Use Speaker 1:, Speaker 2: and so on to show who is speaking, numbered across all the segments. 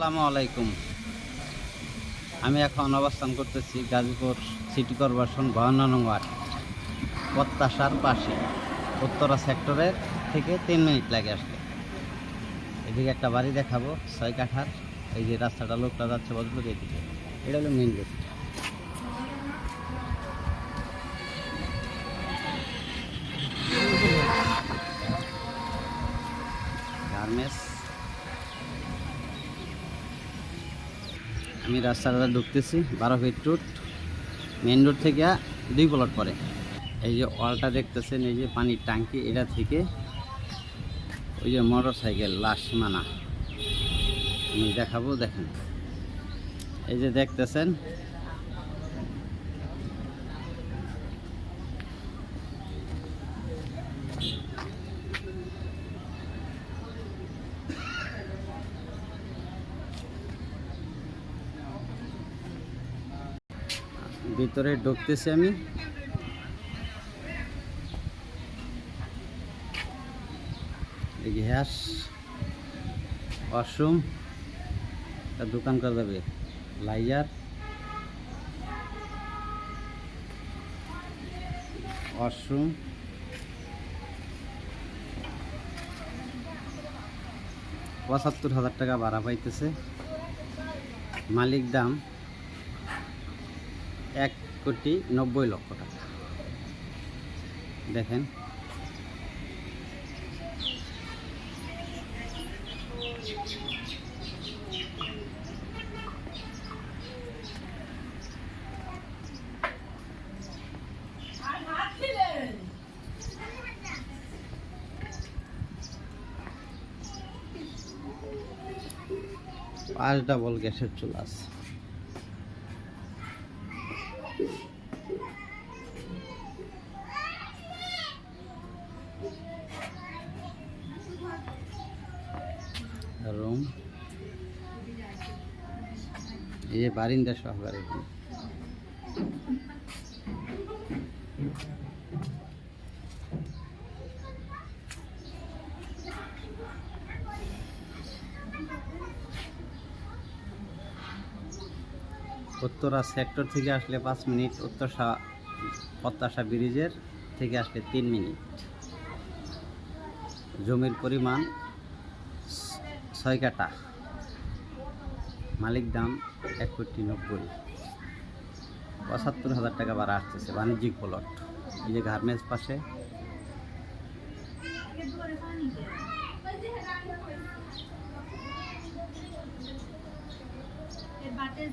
Speaker 1: আসসালামু আলাইকুম। আমি এখন অবস্থান করতেছি গাজীপুর সিটি কর্পোরেশন বাহান্ন নং ওয়ার্ড, প্রত্যাশার পাশে। উত্তরা সেক্টরের থেকে তিন মিনিট লাগে আসলে এদিকে একটা বাড়ি দেখাবো, ছয় কাঠার। এই যে রাস্তাটা লোকটা যাচ্ছে বদলে এদিকে। এটা হলো মেন গেট আমি রাস্তাটা ঢুকতেছি, বারো ফিট রুট মেন রোড থেকে দুই প্লট পরে। এই যে ওয়ালটা দেখতেছেন, এই যে পানির ট্যাঙ্কি, এটা থেকে ওই যে মোটর সাইকেল লাশ মানা। আমি দেখাবো, দেখেন। এই যে দেখতেছেন ভিতরে ঢুকতেছি আমি। গ্যাস, ওয়াশরুম দোকান করা যাবে। লাইজার ওয়াশরুম, পঁচাত্তর হাজার টাকা ভাড়া পাইতেছে। মালিক দাম এক কোটি নব্বই লক্ষ টাকা। দেখেন। পাঁচ ডাবল গ্যাসের চুলা আছে। রুম এই যে বারিন্দা সহকারে উত্তরা সেক্টর থেকে আসলে পাঁচ মিনিট উত্তরসা প্রত্যাশা ব্রিজের থেকে আসলে তিন মিনিট। জমির পরিমাণ ছয় কাটা মালিক দাম এক কোটি নব্বই। পঁচাত্তর হাজার টাকা ভাড়া আসতেছে বাণিজ্যিক প্লট এই যে গার্মেন্টস পাশে।
Speaker 2: বাটে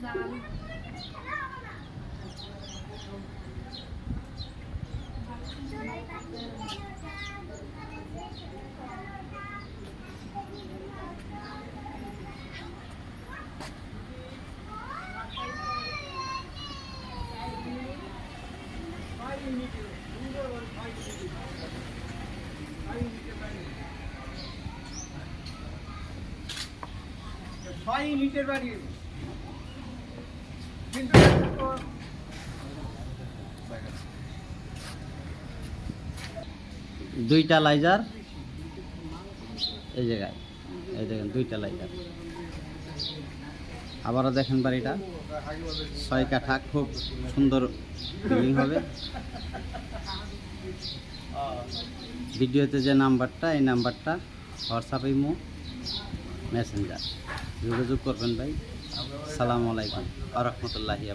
Speaker 2: জাল
Speaker 3: ছয় ইউনিটের বাড়ি কিন্তু
Speaker 1: দুইটা লাইজার এই জায়গায় এই দেখেন দুইটা লাইজার আবারও দেখেন বাড়িটা। ছয় কাঠা, খুব সুন্দর বিল্ডিং হবে। ভিডিওতে যে নাম্বারটা, এই নাম্বারটা হোয়াটসঅ্যাপ ইমো মেসেঞ্জার যোগাযোগ করবেন ভাই। সালামু আলাইকুম। আ রহমতুল্লাহি